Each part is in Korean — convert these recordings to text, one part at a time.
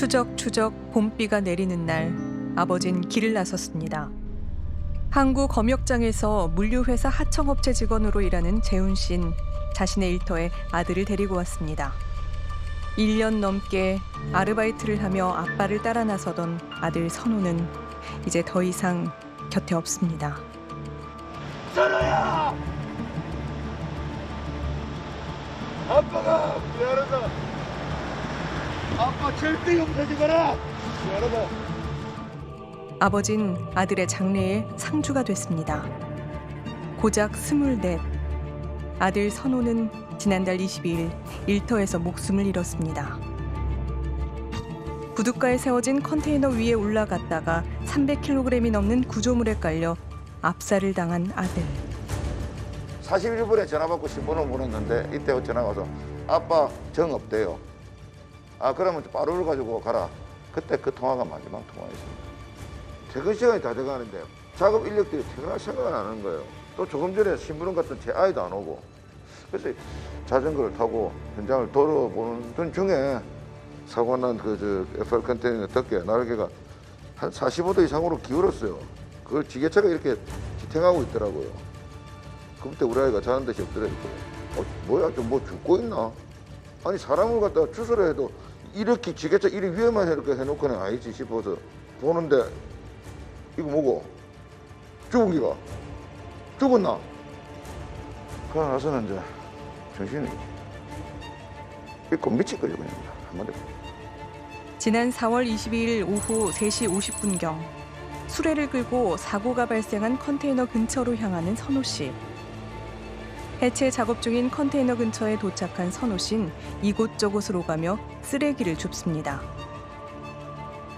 추적추적 봄비가 내리는 날 아버진 길을 나섰습니다. 항구 검역장에서 물류회사 하청업체 직원으로 일하는 재훈 씨는 자신의 일터에 아들을 데리고 왔습니다. 1년 넘게 아르바이트를 하며 아빠를 따라 나서던 아들 선우는 이제 더 이상 곁에 없습니다. 선우야! 아빠가 미안하다. 아빠 절대 용서하지 마라. 미안하다. 아버진 아들의 장래의 상주가 됐습니다. 고작 스물넷. 아들 선호는 지난달 22일 일터에서 목숨을 잃었습니다. 부둣가에 세워진 컨테이너 위에 올라갔다가 300kg이 넘는 구조물에 깔려 압살을 당한 아들. 41분에 전화 받고 신분을 보냈는데 이때 전화 와서 아빠 정 없대요. 아 그러면 빠루를 가지고 가라. 그때 그 통화가 마지막 통화였습니다. 퇴근 시간이 다 돼가는데 작업 인력들이 퇴근할 생각을 안 하는 거예요. 또 조금 전에 신부름 갔던 제 아이도 안 오고. 그래서 자전거를 타고 현장을 돌아보는 중 중에 사고 난그저 FR 컨테이너 덮개 날개가 한 45도 이상으로 기울었어요. 그걸 지게차가 이렇게 지탱하고 있더라고요. 그때 우리 아이가 자는 듯이 엎드려 있고 어, 뭐야 좀 뭐 죽고 있나? 아니 사람을 갖다가 추스려 해도 이렇게 지게차 이리 위에만 이렇게 해놓고는 아니지 싶어서 보는데 이거 뭐고? 죽은 기가? 죽었나? 그러고 나서는 이제 정신이 있고 미치거려 그냥 한마디로 지난 4월 22일 오후 3시 50분경 수레를 끌고 사고가 발생한 컨테이너 근처로 향하는 선호 씨. 해체 작업 중인 컨테이너 근처에 도착한 선호 씨는 이곳저곳으로 가며 쓰레기를 줍습니다.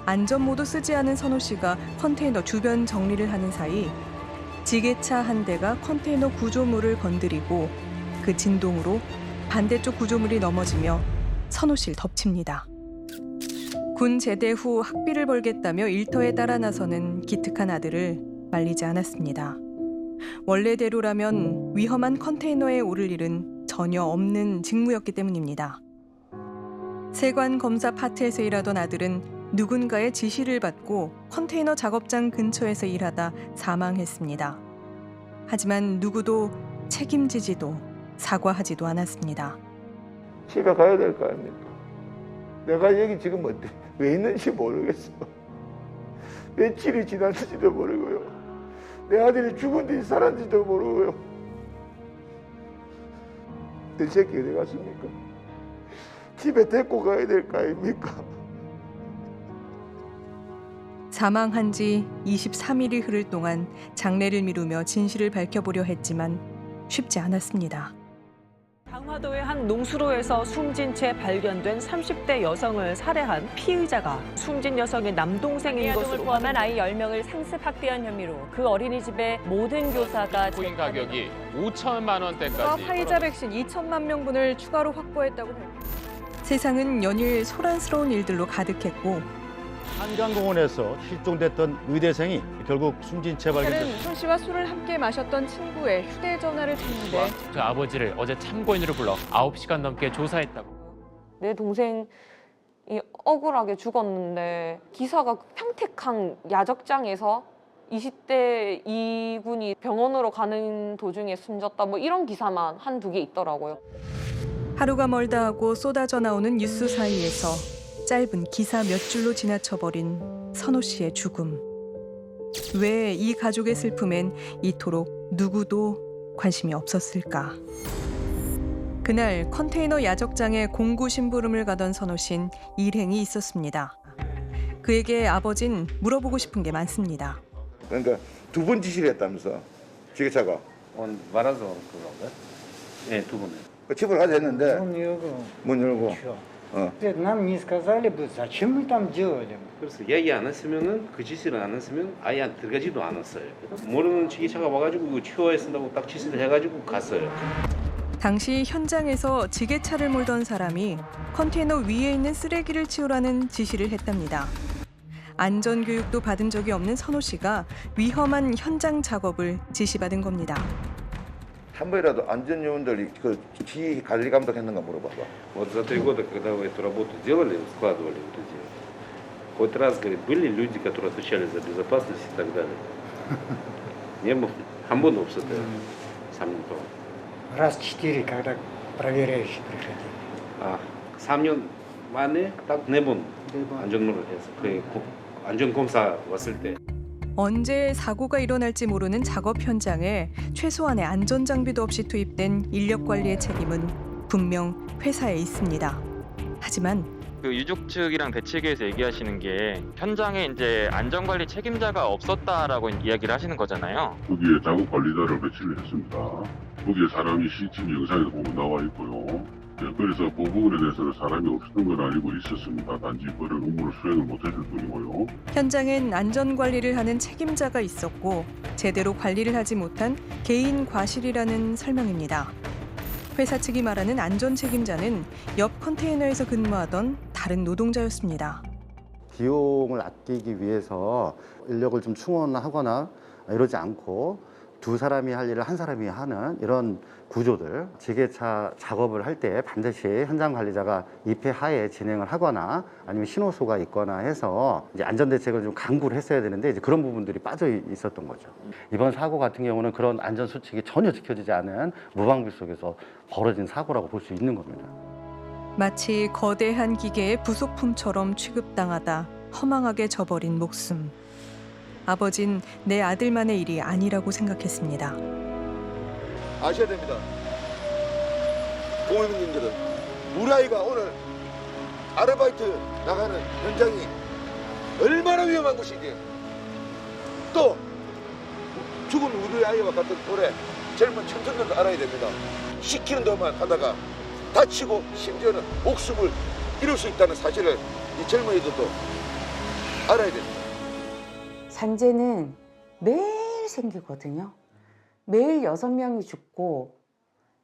안전모도 쓰지 않은 선호 씨가 컨테이너 주변 정리를 하는 사이 지게차 한 대가 컨테이너 구조물을 건드리고 그 진동으로 반대쪽 구조물이 넘어지며 선호 씨를 덮칩니다. 군 제대 후 학비를 벌겠다며 일터에 따라 나서는 기특한 아들을 말리지 않았습니다. 원래대로라면 위험한 컨테이너에 오를 일은 전혀 없는 직무였기 때문입니다. 세관 검사 파트에서 일하던 아들은 누군가의 지시를 받고 컨테이너 작업장 근처에서 일하다 사망했습니다. 하지만 누구도 책임지지도 사과하지도 않았습니다. 집에 가야 될 거 아닙니까? 내가 여기 지금 어디, 왜 있는지 모르겠어. 며칠이 지났는지도 모르고요. 내 아들이 죽은지 살았는지도 모르고요. 내 새끼 어디 갔습니까? 집에 데리고 가야 될 거 아닙니까? 사망한 지 23일이 흐를 동안 장례를 미루며 진실을 밝혀보려 했지만 쉽지 않았습니다. 강화도의 한 농수로에서 숨진 채 발견된 30대 여성을 살해한 피의자가 숨진 여성의 남동생인 것으로 포함한 아이 10명을 상습 학대한 혐의로 그 어린이집의 모든 교사가 코인 재판에 가격이 5천만 원대까지 화이자 백신 2천만 명분을 추가로 확보했다고 밝혔습니다. 세상은 연일 소란스러운 일들로 가득했고 한강공원에서 실종됐던 의대생이 결국 숨진 채 발견됐습니다. 손 씨와 술을 함께 마셨던 친구의 휴대전화를 탔는데 그 아버지를 어제 참고인으로 불러 9시간 넘게 조사했다고. 내 동생이 억울하게 죽었는데 기사가 평택항 야적장에서 20대 이군이 병원으로 가는 도중에 숨졌다 뭐 이런 기사만 한두 개 있더라고요. 하루가 멀다 하고 쏟아져 나오는 뉴스 사이에서 짧은 기사 몇 줄로 지나쳐버린 선호 씨의 죽음. 왜 이 가족의 슬픔엔 이토록 누구도 관심이 없었을까? 그날 컨테이너 야적장에 공구 심부름을 가던 선호 씨는 일행이 있었습니다. 그에게 아버진 물어보고 싶은 게 많습니다. 그러니까 두 번 지시를 했다면서 지게차가 어, 말아서 그런가? 예, 네, 두 번. 집을 가자 했는데 문 열고 그렇죠. Нам не сказали бы, зачем мы там делали. 그래서 얘기 안 했으면은 그 짓을 안 했으면 아예 안 들어가지도 않았어요. 모르는 지게차가 와가지고 이거 치워야 쓴다고 딱 짓을 해가지고 갔어요. 당시 현장에서 지게차를 몰던 사람이 컨테이너 위에 있는 쓰레기를 치우라는 지시를 했답니다. 안전 교육도 받은 적이 없는 선호 씨가 위험한 현장 작업을 지시받은 겁니다. 한 번이라도 안전 요원들이 그지 관리 감독했는가 물어봐봐. Вот за три года, когда вы эту работу делали, складывали вот эти хоть раз, говорит, были люди, которые отвечали за безопасность и так далее. Не было, 한 번도 없었대요. 3년 동안. Раз четыре, когда проверяющие приходили. 아, 3년 만에 딱 네 번 안전로를 해서 그 고- 안전검사 왔을 때 언제 사고가 일어날지 모르는 작업 현장에 최소한의 안전 장비도 없이 투입된 인력 관리의 책임은 분명 회사에 있습니다. 하지만 그 유족 측이랑 대책위에서 얘기하시는 게 현장에 이제 안전관리 책임자가 없었다라고 이야기를 하시는 거잖아요. 거기에 작업 관리자를 배치를 했습니다. 거기에 사람이 CCTV 영상에도 보면 나와 있고요. 네, 그래서 그 부분에 대해서는 사람이 없었던 건 아니고 있었습니다. 단지 그런 업무를 수행을 못했을 뿐이고요. 현장엔 안전 관리를 하는 책임자가 있었고 제대로 관리를 하지 못한 개인 과실이라는 설명입니다. 회사 측이 말하는 안전 책임자는 옆 컨테이너에서 근무하던 다른 노동자였습니다. 비용을 아끼기 위해서 인력을 좀 충원하거나 이러지 않고 두 사람이 할 일을 한 사람이 하는 이런 구조들 지게차 작업을 할 때 반드시 현장 관리자가 입회 하에 진행을 하거나 아니면 신호소가 있거나 해서 이제 안전 대책을 좀 강구를 했어야 되는데 이제 그런 부분들이 빠져 있었던 거죠. 이번 사고 같은 경우는 그런 안전 수칙이 전혀 지켜지지 않은 무방비 속에서 벌어진 사고라고 볼 수 있는 겁니다. 마치 거대한 기계의 부속품처럼 취급당하다 허망하게 저버린 목숨. 아버진 내 아들만의 일이 아니라고 생각했습니다. 아셔야 됩니다. 고객님들은 우리 아이가 오늘 아르바이트 나가는 현장이 얼마나 위험한 곳인지 또 죽은 우리 아이와 같은 또래 젊은 청소년도 알아야 됩니다. 시키는 대로만 하다가 다치고 심지어는 목숨을 잃을 수 있다는 사실을 이 젊은이들도 알아야 됩니다. 산재는 매일 생기거든요. 매일 여섯 명이 죽고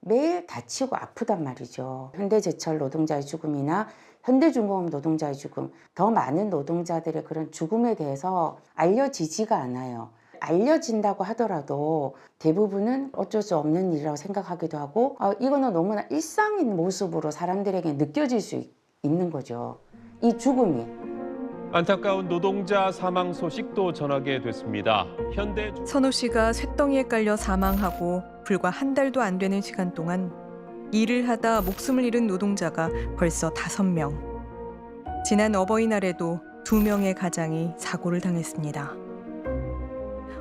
매일 다치고 아프단 말이죠. 현대제철 노동자의 죽음이나 현대중공업 노동자의 죽음, 더 많은 노동자들의 그런 죽음에 대해서 알려지지가 않아요. 알려진다고 하더라도 대부분은 어쩔 수 없는 일이라고 생각하기도 하고 어, 이거는 너무나 일상인 모습으로 사람들에게 느껴질 수 있- 있는 거죠. 이 죽음이. 안타까운 노동자 사망 소식도 전하게 됐습니다. 현대 선호 씨가 쇳덩이에 깔려 사망하고 불과 한 달도 안 되는 시간 동안 일을 하다 목숨을 잃은 노동자가 벌써 다섯 명. 지난 어버이날에도 두 명의 가장이 사고를 당했습니다.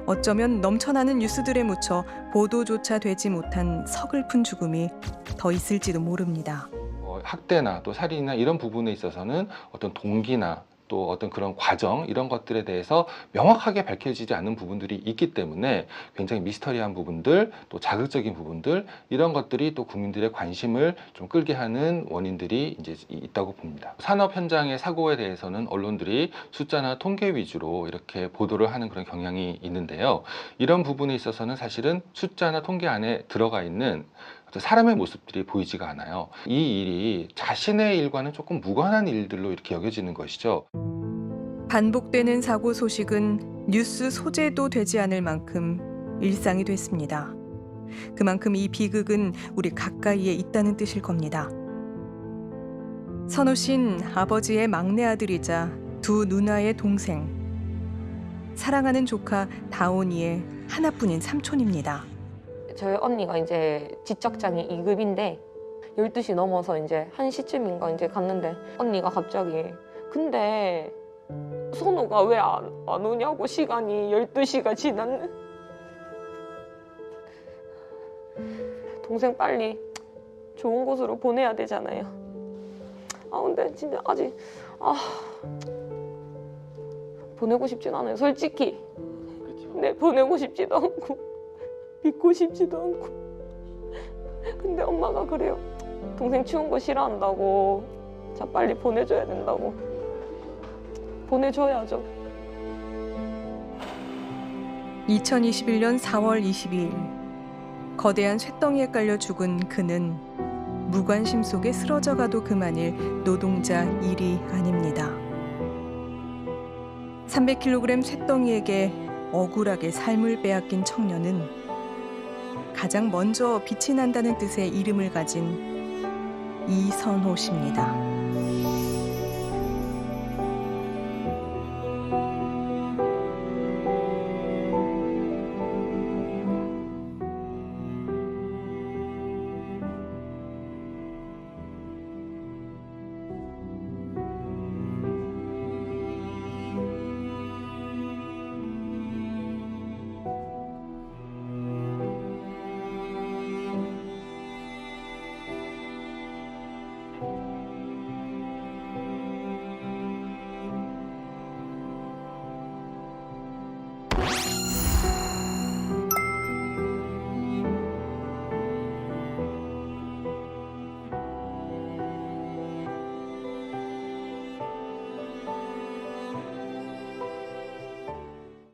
어쩌면 넘쳐나는 뉴스들에 묻혀 보도조차 되지 못한 서글픈 죽음이 더 있을지도 모릅니다. 어, 학대나 또 살인이나 이런 부분에 있어서는 어떤 동기나 또 어떤 그런 과정 이런 것들에 대해서 명확하게 밝혀지지 않는 부분들이 있기 때문에 굉장히 미스터리한 부분들 또 자극적인 부분들 이런 것들이 또 국민들의 관심을 좀 끌게 하는 원인들이 이제 있다고 봅니다. 산업 현장의 사고에 대해서는 언론들이 숫자나 통계 위주로 이렇게 보도를 하는 그런 경향이 있는데요. 이런 부분에 있어서는 사실은 숫자나 통계 안에 들어가 있는 사람의 모습들이 보이지가 않아요. 이 일이 자신의 일과는 조금 무관한 일들로 이렇게 여겨지는 것이죠. 반복되는 사고 소식은 뉴스 소재도 되지 않을 만큼 일상이 됐습니다. 그만큼 이 비극은 우리 가까이에 있다는 뜻일 겁니다. 선우 씨는 아버지의 막내 아들이자 두 누나의 동생, 사랑하는 조카 다온이의 하나뿐인 삼촌입니다. 저희 언니가 이제 지적장이 2급인데 12시 넘어서 이제 1시쯤인가 이제 갔는데 언니가 갑자기 근데 선우가 왜 안 안 오냐고 시간이 12시가 지났네. 동생 빨리 좋은 곳으로 보내야 되잖아요. 아 근데 진짜 아직 아 보내고 싶진 않아요. 솔직히. 네 보내고 싶지도 않고 믿고 싶지도 않고. 근데 엄마가 그래요. 동생 추운 거 싫어한다고. 자 빨리 보내줘야 된다고. 보내줘야죠. 2021년 4월 22일 거대한 쇳덩이에 깔려 죽은 그는 무관심 속에 쓰러져 가도 그만일 노동자 일이 아닙니다. 300kg 쇳덩이에게 억울하게 삶을 빼앗긴 청년은 가장 먼저 빛이 난다는 뜻의 이름을 가진 이선호 씨입니다.